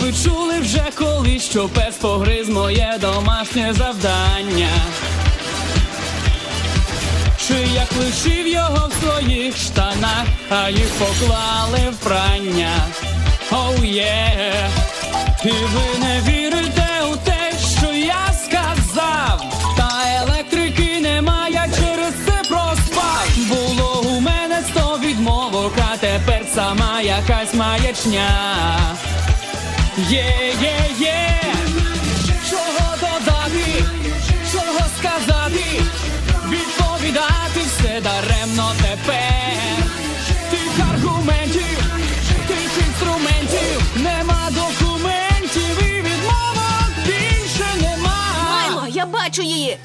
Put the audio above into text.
ви чули вже колись, що пес погриз моє домашнє завдання? Чи як лишив його в своїх штанах, а їх поклали в прання? Оу є, і ви не вірите у те, що я сказав, та електрики немає, через це проспав. Було у мене сто відмовок, а тепер сама якась маячня. Є, є, є, чого додати, чого сказати, відповідати все даремно тепер. Тих аргументів, тих інструментів, нема документів і відмовок більше нема. Майло, я бачу її.